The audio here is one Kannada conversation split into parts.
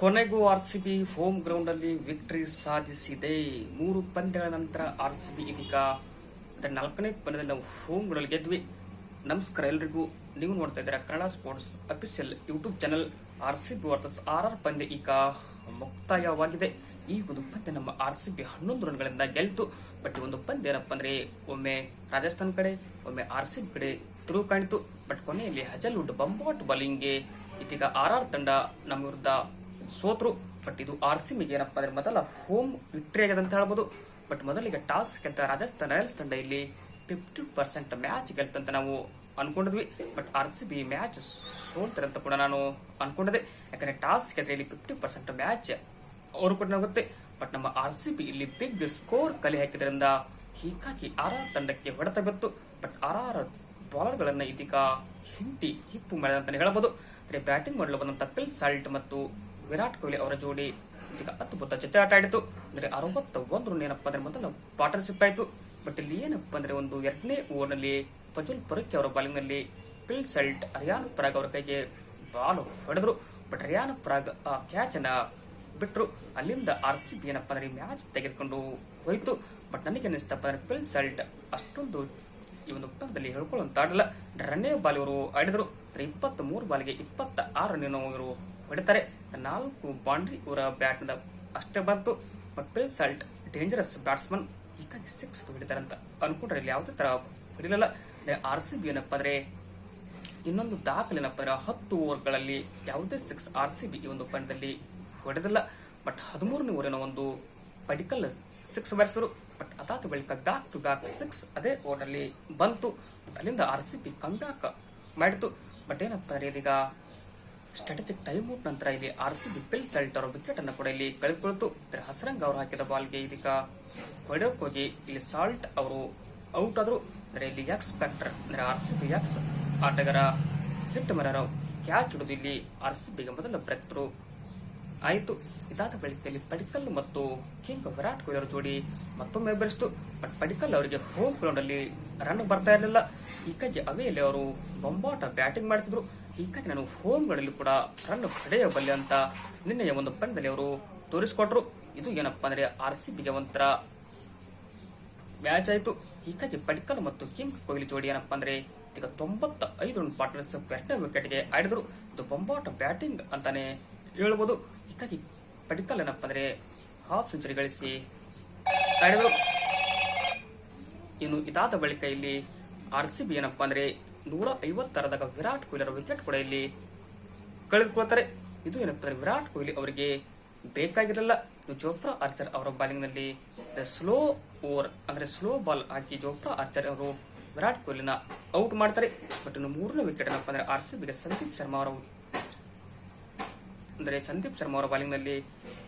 ಕೊನೆಗೂ ಆರ್ಸಿಬಿ ಹೋಮ್ ಗ್ರೌಂಡ್ ಅಲ್ಲಿ ವಿಕ್ಟರಿ ಸಾಧಿಸಿದೆ. ಮೂರು ಪಂದ್ಯಗಳ ನಂತರ ಆರ್ಸಿಬಿ ಇದೀಗ ನಾಲ್ಕನೇ ಪಂದ್ಯದಲ್ಲಿ ನಾವು ಹೋಮ್ ಗ್ರೌಂಡ್ ಗೆದ್ವಿ. ನಮಸ್ಕಾರ ಎಲ್ರಿಗೂ. ನೀವು ನೋಡ್ತಾ ಇದ್ದೀರಾ Kannada sports official YouTube channel RCB versus R R ಪಂದ್ಯ ಈಗ ಮುಕ್ತಾಯವಾಗಿದೆ. ಈ ಒಂದು ಪಂದ್ಯ ನಮ್ಮ ಆರ್ಸಿಬಿ ಹನ್ನೊಂದು ರನ್ಗಳಿಂದ ಗೆಲ್ತು. ಬಟ್ ಈ ಒಂದು ಪಂದ್ಯ ಏನಪ್ಪ ಅಂದ್ರೆ ಒಮ್ಮೆ ರಾಜಸ್ಥಾನ್ ಕಡೆ, ಒಮ್ಮೆ ಆರ್ಸಿಬಿ ಕಡೆ ತಿರುವು ಕಾಣಿತು. ಬಟ್ ಕೊನೆಯಲ್ಲಿ ಹಜಲ್ವುಡ್ ಬಂಬಾಟ್ ಬೌಲಿಂಗ್ಗೆ. ಇದೀಗ ಆರ್ ಆರ್ ತಂಡ ನಮ್ಮ ವಿರುದ್ಧ ಸೋತ್ರು ಬಟ್ ಇದು ಆರ್ ಸಿ ಬಿಗೆ ಏನಪ್ಪಾ ಅಂದ್ರೆ ಮೊದಲ ಹೋಮ್ ವಿಕ್ಟರಿ ಆಗಿದೆ ಅಂತ ಹೇಳ್ಬೋದು. ಬಟ್ ಮೊದಲಿಗೆ ಟಾಸ್ ಅಂತ ರಾಜಸ್ಥಾನ್ ರಾಯಲ್ಸ್ ತಂಡ ಇಲ್ಲಿ ಫಿಫ್ಟಿ ಪರ್ಸೆಂಟ್ ಮ್ಯಾಚ್ ಗೆಲ್ತಂತ ನಾವು ಅನ್ಕೊಂಡಿದ್ವಿ. But R C B match ಸೋಲ್ತಾರೆ ಅಂತ ಕೂಡ ನಾನು ಅನ್ಕೊಂಡಿದ್ದೆ. ಯಾಕಂದ್ರೆ ಟಾಸ್ ಗೆದ್ರೆ ಇಲ್ಲಿ ಫಿಫ್ಟಿ ಪರ್ಸೆಂಟ್ ಮ್ಯಾಚ್ ಅವರು ಕೂಡ ಆಗುತ್ತೆ ಬಟ್ ನಮ್ಮ ಆರ್ ಸಿ ಬಿ ಇಲ್ಲಿ ಬಿಗ್ ಸ್ಕೋರ್ ಕಲೆ ಹಾಕಿದ್ರಿಂದ ಹೀಗಾಗಿ ಆರ್ ಆರ್ ತಂಡಕ್ಕೆ ಹೊಡೆತ ಬಿತ್ತು. ಬಟ್ ಆರ್ ಆರ್ ಬಾಲರ್ ಗಳನ್ನ ಇದೀಗ ಹಿಂಟಿ ಹಿಪ್ಪು ಹೇಳಬಹುದು ಅಂದ್ರೆ ಬ್ಯಾಟಿಂಗ್ ಮಾಡಲು ಬಂದಂತ ಪಿಲ್ ಸಾಲ್ಟ್ ಮತ್ತು ವಿರಾಟ್ ಕೊಹ್ಲಿ ಅವರ ಜೋಡಿ ಈಗ ಅದ್ಭುತ ಜೊತೆ ಆಟ ಆಡಿತು. ಅಂದ್ರೆ ಅರವತ್ತ ಒಂದು ರನ್ ಏನಪ್ಪಾ ಅಂದ್ರೆ ಮೊದಲ ಪಾರ್ಟ್ನರ್ಶಿಪ್ ಆಯ್ತು. ಬಟ್ ಇಲ್ಲಿ ಏನಪ್ಪ ಅಂದ್ರೆ ಒಂದು ಎರಡನೇ ಓವರ್ನಲ್ಲಿ ಪಜಲ್ ಪರಕ್ಕೆ ಅವರ ಬಾಲಿಂಗ್ನಲ್ಲಿ ಪಿಲ್ ಸಲ್ಟ್ ಅರಿಯಾನ್ ಪ್ರಾಗ್ ಅವರ ಕೈಗೆ ಬಾಲ್ ಹೊಡೆದ್ರು. ಬಟ್ ಅರಿಯಾನ್ ಪ್ರಾಗ್ ಆ ಕ್ಯಾಚ್ ಅನ್ನ ಬಿಟ್ರು. ಅಲ್ಲಿಂದ ಆರ್ ಸಿ ಬಿ ಏನಪ್ಪ ಅಂದ್ರೆ ಮ್ಯಾಚ್ ತೆಗೆದುಕೊಂಡು ಹೋಯ್ತು. ಬಟ್ ನನಗೆ ಅನಿಸ್ತಪ್ಪ ಅಂದ್ರೆ ಪಿಲ್ ಸಲ್ಟ್ ಅಷ್ಟೊಂದು ಈ ಒಂದು ಒಪ್ಪಂದದಲ್ಲಿ ಹೇಳ್ಕೊಳ್ಳುವಂತ ಆಡಲ್ಲ. ರನ್ನೇ ಬಾಲ್ ಇವರು ಆಡಿದ್ರು. ಇಪ್ಪತ್ತ್ ಮೂರು ಬಾಲಿಗೆ ಇಪ್ಪತ್ತ ಆರು ರನ್ ಇವರು ಹೊಡಿತಾರೆ. ನಾಲ್ಕು ಬಾಂಡ್ರಿ ಇವರ ಬ್ಯಾಟ್ ಅಷ್ಟೇ ಬಂತು but Phil Salt dangerous batsman ಹೀಗಾಗಿ ಸಿಕ್ಸ್ ಹೊಡಿತಾರೆ ಅಂತ ಅನ್ಕೊಂಡ್ರೆ ಇಲ್ಲಿ ಯಾವುದೇ ತರ ಹೊಡಿಲಿಲ್ಲ. ಆರ್ ಸಿ ಬಿ ಏನಪ್ಪ ಅಂದ್ರೆ ಇನ್ನೊಂದು ದಾಖಲೆ ಏನಪ್ಪ ಅಂದ್ರೆ ಹತ್ತು ಓವರ್ಗಳಲ್ಲಿ ಯಾವುದೇ ಸಿಕ್ಸ್ ಆರ್ ಸಿ ಬಿ ಈ ಒಂದು ಪಂದ್ಯದಲ್ಲಿ ಹೊಡೆದಿಲ್ಲ. ಬಟ್ ಹದಿಮೂರನೇ ಓವರಿನ ಒಂದು ಪಡಿಕಲ್ ಸಿಕ್ಸ್ ಬಾರಿಸಿದ್ರು ಬಟ್ ಅದಾದ ಬಳಿಕ ಬ್ಯಾಕ್ ಟು ಬ್ಯಾಕ್ ಸಿಕ್ಸ್ ಅದೇ ಓವರ್ನಲ್ಲಿ ಬಂತು. ಅಲ್ಲಿಂದ R C B come back ಮಾಡಿತು. ಬಟ್ ಏನಪ್ಪ ಅಂದ್ರೆ ಇದೀಗ ಸ್ಟ್ರಾಟಜಿಕ್ ಟೈಮ್ ಔಟ್ ನಂತರ ಇಲ್ಲಿ ಆರ್ ಸಿ ಬಿ ಸಲ್ಟ್ ಅವರ ವಿಕೆಟ್ ಅನ್ನು ಕೂಡ ಇಲ್ಲಿ ಕಳೆದುಕೊಳ್ತು. ಹಸರಂಗ್ ಅವರು ಹಾಕಿದ ಬಾಲ್ಗೆ ಇದೀಗ ಹೊಡೆಯೋಕ್ ಹೋಗಿ ಇಲ್ಲಿ ಸಾಲ್ಟ್ ಅವರು ಔಟ್ ಆದ್ರು. ಅಂದ್ರೆ ಇಲ್ಲಿ ಎಕ್ಸ್ ಫ್ಯಾಕ್ಟರ್ ಅಂದ್ರೆ ಆರ್ ಸಿ ಬಿ ಎಕ್ಸ್ ಆಟಗಾರ ಹಿಟ್ ಮರರ ಕ್ಯಾಚ್ ಹಿಡಿದು ಇಲ್ಲಿ ಆರ್ ಸಿ ಬಿಗೆ ಮೊದಲ ಬ್ರೇಕ್ ಆಯಿತು. ಇದಾದ ಬಳಿಕ ಇಲ್ಲಿ ಪಡಿಕಲ್ ಮತ್ತು ಕಿಂಗ್ ವಿರಾಟ್ ಕೊಹ್ಲಿ ಅವರ ಜೋಡಿ ಮತ್ತೊಮ್ಮೆ ಬೆರೆಸ್ತು. ಬಟ್ ಪಡಿಕಲ್ ಅವರಿಗೆ ಹೋಮ್ ಗ್ರೌಂಡ್ ಅಲ್ಲಿ ರನ್ ಬರ್ತಾ ಇರಲಿಲ್ಲ. ಈ ಕೈಗೆ ಅವೆಯಲ್ಲಿ ಅವರು ಬೊಂಬಾಟ ಬ್ಯಾಟಿಂಗ್ ಮಾಡ್ತಿದ್ರು. ಹೀಗಾಗಿ ನಾನು ಹೋಮ್ಗಳಲ್ಲಿ ಕೂಡ ರನ್ ಹೊಡೆಯಬಲ್ಲೆ ಅಂತ ನಿನ್ನೆಯ ಒಂದು ಪಂದ್ಯದಲ್ಲಿ ಅವರು ತೋರಿಸಿಕೊಟ್ರು. ಇದು ಏನಪ್ಪ ಅಂದ್ರೆ ಆರ್ ಸಿ ಬಿಗೆ ಒಂಥರ ಮ್ಯಾಚ್ ಆಯ್ತು. ಹೀಗಾಗಿ ಪಡಿಕಲ್ ಮತ್ತು ಕಿಂಗ್ಸ್ ಕೊಹ್ಲಿ ಜೋಡಿ ಏನಪ್ಪ ಅಂದ್ರೆ ಈಗ ತೊಂಬತ್ತ ಐದು ರನ್ ಪಾರ್ಟ್ನರ್ಸ್ ಎರಡನೇ ವಿಕೆಟ್ಗೆ ಆಡಿದ್ರು. ಇದು ಬೊಂಬಾಟ ಬ್ಯಾಟಿಂಗ್ ಅಂತಾನೆ ಹೇಳ್ಬೋದು. ಹೀಗಾಗಿ ಪಡಿಕಲ್ ಏನಪ್ಪ ಅಂದ್ರೆ ಹಾಫ್ ಸೆಂಚುರಿ ಗಳಿಸಿ ಆಡಿದ್ರು. ಇನ್ನು ಇದಾದ ಬಳಿಕ ಇಲ್ಲಿ ಆರ್ ಸಿ ಬಿ ಏನಪ್ಪಾ ಅಂದ್ರೆ ನೂರ ಐವತ್ತರದಾಗ ವಿರಾಟ್ ಕೊಹ್ಲಿ ಅವರ ವಿಕೆಟ್ ಕೂಡ ಇಲ್ಲಿ ಕಳೆದುಕೊಳ್ತಾರೆ ಇದು ಏನಾಗ್ತಾರೆ ವಿರಾಟ್ ಕೊಹ್ಲಿ ಅವರಿಗೆ ಬೇಕಾಗಿರಲ್ಲ ಜೋಫ್ರಾ ಆರ್ಚರ್ ಅವರ ಬಾಲಿಂಗ್ನಲ್ಲಿ ಸ್ಲೋ ಓವರ್ ಅಂದ್ರೆ ಸ್ಲೋ ಬಾಲ್ ಹಾಕಿ ಜೋಫ್ರಾ ಆರ್ಚರ್ ಅವರು ವಿರಾಟ್ ಕೊಹ್ಲಿನ ಔಟ್ ಮಾಡ್ತಾರೆ. ಬಟ್ ಇನ್ನು ಮೂರನೇ ವಿಕೆಟ್ ಏನಪ್ಪ ಅಂದ್ರೆ ಆರ್ ಸಿ ಬಿಗೆ ಸಂದೀಪ್ ಶರ್ಮಾ ಅವರ ಅಂದ್ರೆ ಸಂದೀಪ್ ಶರ್ಮಾ ಅವರ ಬಾಲಿಂಗ್ನಲ್ಲಿ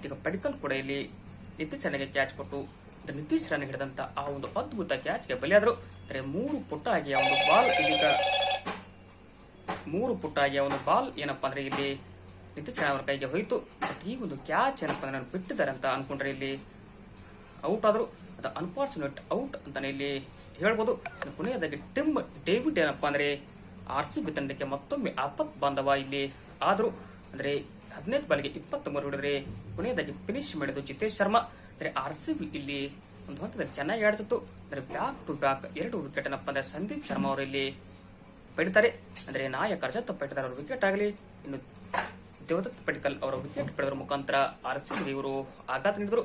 ಈಗ ಪಡಿಕಲ್ ಕೂಡ ಇಲ್ಲಿ ಇತ್ತೀಚೆಗೆ ಕ್ಯಾಚ್ ಕೊಟ್ಟು ನಿತೀಶ್ ರನ್ ಹಿಡಿದಂತ ಆ ಒಂದು ಅದ್ಭುತ ಕ್ಯಾಚ್ಗೆ ಬಲಿಯಾದ್ರು. ಅಂದ್ರೆ ಮೂರು ಪುಟ್ಟ ಆಗಿ ಆ ಒಂದು ಬಾಲ್ ಇದೀಗ. ಮೂರು ಪುಟ್ಟ ಆಗಿ ಒಂದು ಬಾಲ್ ಏನಪ್ಪಾ ಅಂದ್ರೆ ಇಲ್ಲಿ ನಿತೀಶ್ ರನ್ ಅವರ ಕೈಗೆ ಹೋಯಿತು. ಬಟ್ ಈ ಒಂದು ಕ್ಯಾಚ್ ಏನಪ್ಪಾ ಅಂದ್ರೆ ಬಿಟ್ಟಿದ್ದಾರೆ ಅಂತ ಅನ್ಕೊಂಡ್ರೆ ಇಲ್ಲಿ ಔಟ್ ಆದ್ರು. ಅದು ಅನ್ಫಾರ್ಚುನೇಟ್ ಔಟ್ ಅಂತಾನೆ ಇಲ್ಲಿ ಹೇಳ್ಬೋದು. ಕೊನೆಯದಾಗಿ ಟಿಮ್ ಡೇವಿಡ್ ಏನಪ್ಪಾ ಅಂದ್ರೆ ಆರ್ ಸಿ ಬಿ ತಂಡಕ್ಕೆ ಮತ್ತೊಮ್ಮೆ ಆಪತ್ ಬಾಂಧವ ಇಲ್ಲಿ ಆದ್ರು. ಅಂದ್ರೆ ಹದಿನೈದು ಬಾಲಿಗೆ ಇಪ್ಪತ್ತ್ ಮೂರು ಹಿಡಿದ್ರೆ ಕೊನೆಯದಾಗಿ ಫಿನಿಶ್ ಮಾಡಿದ್ದು ಜಿತೇಶ್ ಶರ್ಮಾ. ಅಂದ್ರೆ ಆರ್ ಸಿ ಬಿ ಇಲ್ಲಿ ಒಂದು ಹಂತದಲ್ಲಿ ಚೆನ್ನಾಗಿ ಆಡ್ತಿತ್ತು. ಅಂದ್ರೆ ಬ್ಯಾಕ್ ಟು ಬ್ಯಾಕ್ ಎರಡು ವಿಕೆಟ್ ಏನಪ್ಪಾ ಅಂದ್ರೆ ಸಂದೀಪ್ ಶರ್ಮಾ ಅವರು ಇಲ್ಲಿ ಪಡಿತಾರೆ. ಅಂದ್ರೆ ನಾಯಕ ರಜತ್ ಪಟ್ಟಿದಾರ್ ಅವರ ವಿಕೆಟ್ ಆಗಲಿ, ಇನ್ನು ದೇವದತ್ ಪಡಿಕಲ್ ಅವರ ವಿಕೆಟ್ ಪಡೆದ್ರ ಮುಖಾಂತರ ಆರ್ ಸಿ ಬಿ ಇವರು ಆಘಾತ ನೀಡಿದ್ರು.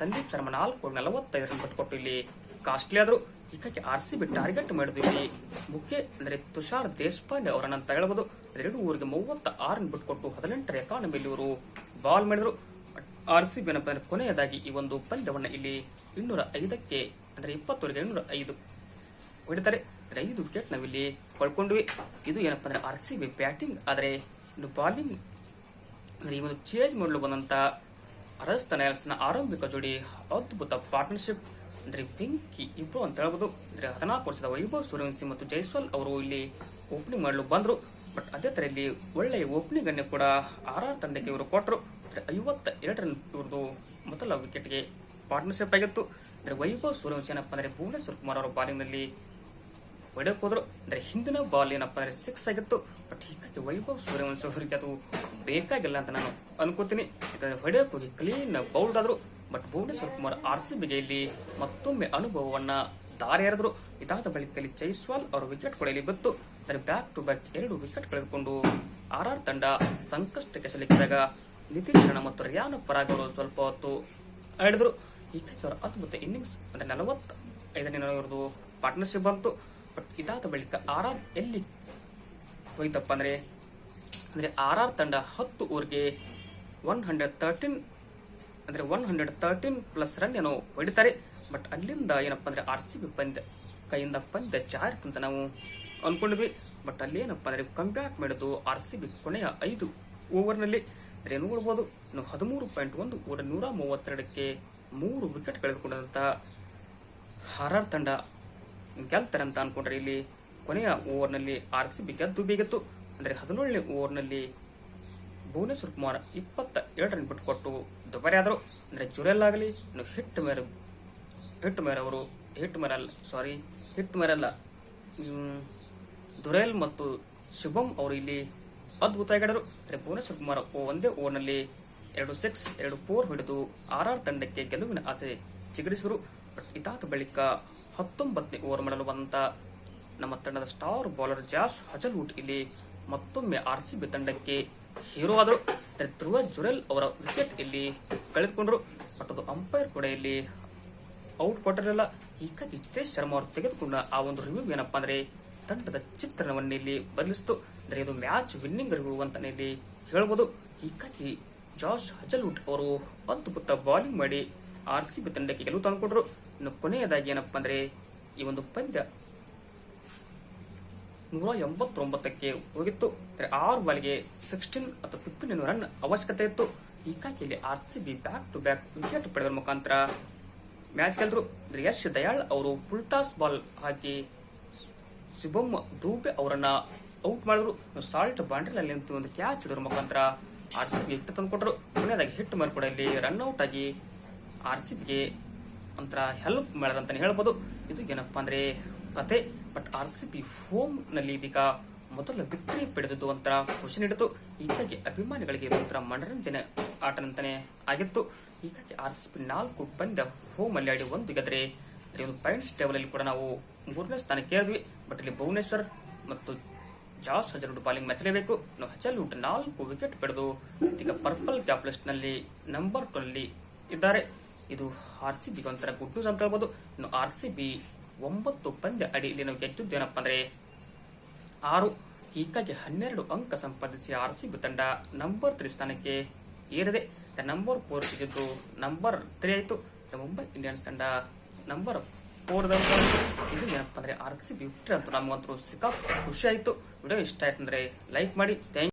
ಸಂದೀಪ್ ಶರ್ಮಾ ನಾಲ್ಕು ನಲವತ್ತೈದು ರನ್ ಪಟ್ಕೊಟ್ಟು ಇಲ್ಲಿ ಕಾಸ್ಟ್ಲಿ ಆದ್ರು. ಹೀಗಾಗಿ ಆರ್ ಸಿ ಬಿ ಟಾರ್ಗೆಟ್ ಮಾಡಿದ್ರು ಇಲ್ಲಿ ಮುಖ್ಯ ಅಂದ್ರೆ ತುಷಾರ್ ದೇಶಪಾಂಡೆ ಅವರನ್ನ ತಗೊಳ್ಬಹುದು ಎರಡು ಊರಿಗೆ ಮೂವತ್ತ ಆರು ರನ್ ಬಿಟ್ಕೊಟ್ಟು ಹದಿನೆಂಟರ ಎಕಾನಮಿಯಲ್ಲಿ ಇವರು ಬಾಲ್ ಮಾಡಿದ್ರು. ಆರ್ ಸಿ ಬಿ ಏನಪ್ಪ ಕೊನೆಯದಾಗಿ ಈ ಒಂದು ಪಂದ್ಯವನ್ನು ಇಲ್ಲಿ ಇನ್ನೂರ ಐದಕ್ಕೆ ಅಂದ್ರೆ ಇಪ್ಪತ್ತವರೆಗೆ ಇನ್ನೂರ ಐದು ಹೊಡಿತಾರೆ ಐದು ವಿಕೆಟ್ ನಾವಿಲ್ಲಿ ಕಳ್ಕೊಂಡ್ವಿ ಇದು ಏನಪ್ಪಾ ಅಂದ್ರೆ ಆರ್ ಸಿ ಬಿ ಬ್ಯಾಟಿಂಗ್. ಆದರೆ ಇನ್ನು ಬಾಲಿಂಗ್ ಅಂದ್ರೆ ಈ ಒಂದು ಚೇಂಜ್ ಮಾಡಲು ಬಂದಂತ ರಾಜಸ್ಥಾನ ರಾಯಲ್ಸ್ನ ಆರಂಭಿಕ ಜೋಡಿ ಅದ್ಭುತ ಪಾರ್ಟ್ನರ್ಶಿಪ್ ಅಂದ್ರೆ ಬೆಂಕಿ ಇಬ್ರು ಅಂತ ಹೇಳ್ಬೋದು. ಅಂದ್ರೆ ಹದಿನಾಲ್ಕು ವರ್ಷದ ವೈಭವ್ ಸೂರ್ಯವಂಶಿ ಮತ್ತು ಜೈಸ್ವಾಲ್ ಅವರು ಇಲ್ಲಿ ಓಪನಿಂಗ್ ಮಾಡಲು ಬಂದರು. ಬಟ್ ಅದೇ ತರ ಇಲ್ಲಿ ಒಳ್ಳೆಯ ಓಪನಿಂಗ್ ಅನ್ನು ಕೂಡ ಆರ್ ಆರ್ ತಂಡಕ್ಕೆ ಇವರು ಕೊಟ್ಟರು ಅಂದ್ರೆ ಐವತ್ತ ಎರಡು ರನ್ ಇವ್ರದ್ದು ಮೊದಲ ವಿಕೆಟ್ಗೆ ಪಾರ್ಟ್ನರ್ಶಿಪ್ ಆಗಿತ್ತು. ಅಂದ್ರೆ ವೈಭವ್ ಸೂರ್ಯವಂಶಿ ಏನಪ್ಪ ಅಂದ್ರೆ ಭುವನೇಶ್ವರ್ ಕುಮಾರ್ ಅವರ ಬಾಲಿಂಗ್ನಲ್ಲಿ ಹೊಡೆಯಕ್ ಹೋದ್ರು. ಅಂದ್ರೆ ಹಿಂದಿನ ಬಾಲ್ ಏನಪ್ಪ ಅಂದ್ರೆ ಸಿಕ್ಸ್ ಆಗಿತ್ತು. ಬಟ್ ಹೀಗಾಗಿ ವೈಭವ್ ಸೂರ್ಯವಂಶ ಅವರಿಗೆ ಅದು ಬೇಕಾಗಿಲ್ಲ ಅಂತ ನಾನು ಅನ್ಕೋತೀನಿ. ಯಾಕಂದ್ರೆ ಹೊಡೆಯಕ್ಕೆ ಹೋಗಿ ಕ್ಲೀನ್ ಬೌಲ್ಡ್ ಆದ್ರು. But Bhuvneshwar Kumar R C ಬಿಗೆ ಇಲ್ಲಿ ಮತ್ತೊಮ್ಮೆ ಅನುಭವವನ್ನ ದಾರಿ ಎರೆದ್ರು. ಇದಾದ ಬಳಿಕದಲ್ಲಿ ಜೈಸ್ವಾಲ್ ಅವರು ವಿಕೆಟ್ ಕೊಡೆಯಲ್ಲಿ ಬಂತು ಅಂದ್ರೆ ಬ್ಯಾಕ್ ಟು ಬ್ಯಾಕ್ ಎರಡು ವಿಕೆಟ್ ಕಳೆದುಕೊಂಡು ಆರ್ ಆರ್ ತಂಡ ಸಂಕಷ್ಟಕ್ಕೆ ಸಿಲುಕಿದಾಗ ನಿತೀಶ್ ಶರಣ ಮತ್ತು ರಿಯಾನ್ ಪರಾಗ್ ಅವರು ಸ್ವಲ್ಪ ಹೊತ್ತು ಆಡಿದ್ರು. ಹೀಗಾಗಿ ಅವರ ಅದ್ಭುತ ಇನ್ನಿಂಗ್ಸ್, ಅಂದ್ರೆ ನಲವತ್ತ ಐದನೇ ಇವ್ರದ್ದು ಪಾರ್ಟ್ನರ್ಶಿಪ್ ಬಂತು. ಬಟ್ ಇದಾದ ಬಳಿಕ ಆರ್ ಆರ್ ಎಲ್ಲಿ ಹೋಯ್ತಪ್ಪ ಅಂದ್ರೆ ಅಂದ್ರೆ ಆರ್ ಆರ್ ತಂಡ ಹತ್ತು ಓವರ್ಗೆ ಒನ್ ಹಂಡ್ರೆಡ್ ತರ್ಟೀನ್ ಅಂದ್ರೆ one hundred thirteen plus run ಏನೋ ಹೊಡಿತಾರೆ. ಬಟ್ ಅಲ್ಲಿಂದ ಏನಪ್ಪ ಅಂದ್ರೆ ಆರ್ ಸಿ ಬಿ ಪಂದ್ಯ, ಕೈಯಿಂದ ಪಂದ್ಯ ಅಂತ ನಾವು ಅನ್ಕೊಂಡಿದ್ವಿ. ಬಟ್ ಅಲ್ಲಿ ಅಲ್ಲೇನಪ್ಪ ಅಂದ್ರೆ ಕಂಬ್ಯಾಕ್ ಮಾಡಿದ್ದು ಆರ್ ಸಿ ಬಿ ಕೊನೆಯ ಐದು ಓವರ್ನಲ್ಲಿ. ಅಂದ್ರೆ ನೋಡ್ಬೋದು, ಇನ್ನು ಹದಿಮೂರು ಪಾಯಿಂಟ್ ಒಂದು ಓವರ್ ನೂರ ಮೂವತ್ತೆರಡಕ್ಕೆ ಮೂರು ವಿಕೆಟ್ ಕಳೆದುಕೊಂಡಂತ ಆರ್ ಆರ್ ತಂಡ ಗೆಲ್ತಾರೆ ಅಂತ ಅನ್ಕೊಂಡ್ರೆ ಇಲ್ಲಿ ಕೊನೆಯ ಓವರ್ನಲ್ಲಿ ಆರ್ ಸಿ ಬಿ ಗೆದ್ದು ಬೀಗತ್ತು. ಅಂದರೆ ಹದಿನೇಳನೇ ಓವರ್ನಲ್ಲಿ ಭುವನೇಶ್ವರ್ ಕುಮಾರ್ ಇಪ್ಪತ್ತ ಎರಡು ರನ್ ಬಿಟ್ಟುಕೊಟ್ಟು ದುಬಾರಿ ಆದರು. ಅಂದರೆ ಜುರೆಲ್ ಆಗಲಿ, ಇನ್ನು ಹಿಟ್ ಮೇರ್ ಹಿಟ್ ಮೇರ್ ಅವರು, ಹಿಟ್ ಮೇರಲ್ ಸಾರಿ ಹಿಟ್ ಮೇರಲ್ಲ ದುರೇಲ್ ಮತ್ತು ಶುಭಂ ಅವರು ಇಲ್ಲಿ ಅದ್ಭುತ ಆಡಿದರು ಭುವನೇಶ್ವರ್ ಕುಮಾರ್ ಒಂದೇ ಓವರ್ನಲ್ಲಿ ಎರಡು ಸಿಕ್ಸ್, ಎರಡು ಫೋರ್ ಹೊಡೆದು ಆರ್ ಆರ್ ತಂಡಕ್ಕೆ ಗೆಲುವಿನ ಆಸೆ ಚಿಗುರಿಸಿದರು ಬಟ್ ಇದಾದ ಬಳಿಕ ಹತ್ತೊಂಬತ್ತನೇ ಓವರ್ ಮಾಡಲು ಬಂದಂತ ನಮ್ಮ ತಂಡದ ಸ್ಟಾರ್ ಬೌಲರ್ ಜಾಸ್ ಹಜಲ್ವುಡ್ ಇಲ್ಲಿ ಮತ್ತೊಮ್ಮೆ ಆರ್ ಸಿ ಬಿ ತಂಡಕ್ಕೆ ಹೀರೋ ಆದರು. ಧ್ರುವ ಜುರೆಲ್ ಅವರ ವಿಕೆಟ್ ಇಲ್ಲಿ ಕಳೆದುಕೊಂಡರು. ಅದು ಅಂಪೈರ್ ಕೂಡ ಇಲ್ಲಿ ಔಟ್ ಕೊಟ್ಟಿರಲಿಲ್ಲ. ಹೀಗಾಗಿ ಜಿತೇಶ್ ಶರ್ಮಾ ಅವರು ತೆಗೆದುಕೊಂಡ ಆ ಒಂದು ರಿವ್ಯೂ ಏನಪ್ಪಾ ಅಂದ್ರೆ ತಂಡದ ಚಿತ್ರಣವನ್ನು ಇಲ್ಲಿ ಬದಲಿಸಿತು. ಅಂದ್ರೆ ಇದು ಮ್ಯಾಚ್ ವಿನ್ನಿಂಗ್ ರಿವ್ಯೂ ಅಂತಾನೆ ಇಲ್ಲಿ ಹೇಳ್ಬೋದು. ಹೀಗಾಗಿ ಜಾಶ್ ಹಜಲ್ವುಡ್ ಅವರು ಅದ್ಭುತ ಬೌಲಿಂಗ್ ಮಾಡಿ ಆರ್ ಸಿ ಬಿ ತಂಡಕ್ಕೆ ಗೆಲುವು ತಂದುಕೊಟ್ರು. ಇನ್ನು ಕೊನೆಯದಾಗಿ ಏನಪ್ಪಾ ಅಂದ್ರೆ ಈ ಒಂದು ಪಂದ್ಯ ನೂರ ಎಂಬತ್ತೊಂಬತ್ತಕ್ಕೆ ಹೋಗಿತ್ತು. ಆರು ಬಾಲ್ಗೆ ಸಿಕ್ಸ್ಟೀನ್ ಅಥವಾ ಫಿಫ್ಟೀನ್ ರನ್ ಅವಶ್ಯಕತೆ ಇತ್ತು. ಹೀಗಾಗಿ R C B back to back wicket ಪಡೆದ ಮುಖಾಂತರ ಮ್ಯಾಚ್ ಗೆಲ್ರು ಅಂದ್ರೆ ಯಶ್ ದಯಾಳ್ ಅವರು ಫುಲ್ ಟಾಸ್ ಬಾಲ್ ಹಾಕಿ ಶುಭಮ್ ದೂಬೆ ಅವರನ್ನ ಔಟ್ ಮಾಡಿದ್ರು. ಸಾಲ್ಟ್ ಬಾಂಡ್ರಿನಲ್ಲಿ ನಿಂತು ಒಂದು ಕ್ಯಾಚ್ ಹಿಡಿದ್ರ ಮುಖಾಂತರ ಆರ್ ಸಿ ಬಿ ಹಿಟ್ ತಂದ್ಕೊಟ್ರು ಕೊನೆಯದಾಗಿ ಹಿಟ್ ಮೇಲೆ ಕೂಡ ಇಲ್ಲಿ ರನ್ ಔಟ್ ಆಗಿ ಆರ್ ಸಿ ಬಿಗೆ ಒಂಥರ ಹೆಲ್ಪ್ ಮಾಡಿದಂತಾನೆ ಹೇಳ್ಬೋದು. ಇದು ಏನಪ್ಪಾ ಅಂದ್ರೆ ಕತೆ. ಬಟ್ ಆರ್ ಸಿ ಬಿ ಹೋಮ್ನಲ್ಲಿ ಇದೀಗ ಮೊದಲ ವಿಕ್ಟರಿ ಪಡೆದದ್ದು ಒಂಥರ ಖುಷಿ ನೀಡಿತು. ಹೀಗಾಗಿ ಅಭಿಮಾನಿಗಳಿಗೆ ಒಂಥರ ಮನರಂಜನೆ ಆಟ ಅಂತಾನೆ ಆಗಿತ್ತು. ಹೀಗಾಗಿ ಆರ್ ಸಿ ಬಿ ನಾಲ್ಕು ಪಂದ್ಯ ಹೋಮ್ ಅಲ್ಲಿ ಆಡಿ ಒಂದು ಗೆದ್ರೆ ಒಂದು ಪಾಯಿಂಟ್ಸ್ ಟೇಬಲ್ ಅಲ್ಲಿ ಕೂಡ ನಾವು ಮೂರನೇ ಸ್ಥಾನಕ್ಕೆ ಏರಿದ್ವಿ ಬಟ್ ಇಲ್ಲಿ ಭುವನೇಶ್ವರ್ ಮತ್ತು ಜಾಸ್ ಹಜಲ್ವುಡ್ ಬಾಲಿಂಗ್ ಮೆಚ್ಚಲೇಬೇಕು ಹಜಲ್ವುಡ್ ನಾಲ್ಕು ವಿಕೆಟ್ ಪಡೆದು ಈಗ ಪರ್ಪಲ್ ಕ್ಯಾಪ್ ಲಿಸ್ಟ್ನಲ್ಲಿ ನಂಬರ್ ಟು ನಲ್ಲಿ ಇದ್ದಾರೆ. ಇದು ಆರ್ ಸಿ ಬಿಗೆ ಒಂಥರ ಗುಡ್ ನ್ಯೂಸ್ ಅಂತ ಹೇಳ್ಬೋದು. ಇನ್ನು ಆರ್ ಸಿ ಬಿ ಒಂಬತ್ತು ಪಂದ್ಯ ಅಡಿ ಇಲ್ಲಿ ನಾವು ಗೆದ್ದಿದ್ದು ಏನಪ್ಪಾ ಅಂದ್ರೆ ಆರು, ಹೀಗಾಗಿ ಹನ್ನೆರಡು ಅಂಕ ಸಂಪಾದಿಸಿ ಆರ್ ಸಿ ಬಿ ತಂಡ ನಂಬರ್ ತ್ರೀ ಸ್ಥಾನಕ್ಕೆ ಏರಿದೆ. ನಂಬರ್ ಫೋರ್ ಇದ್ದಿದ್ದು ನಂಬರ್ ತ್ರೀ ಆಯ್ತು. ಮುಂಬೈ ಇಂಡಿಯನ್ಸ್ ತಂಡ ನಂಬರ್ ಫೋರ್ ಇದು ಏನಪ್ಪ ಅಂದ್ರೆ ಆರ್ ಸಿ ಬಿ ವಿಕ್ಟ್ರಿ ಅಂತ ನಮಗಂತೂ ಸಿಕ್ಕಾಪ್ ಖುಷಿ ಆಯ್ತು. ವಿಡಿಯೋ ಇಷ್ಟ ಆಯ್ತಂದ್ರೆ ಲೈಕ್ ಮಾಡಿ ಥ್ಯಾಂಕ್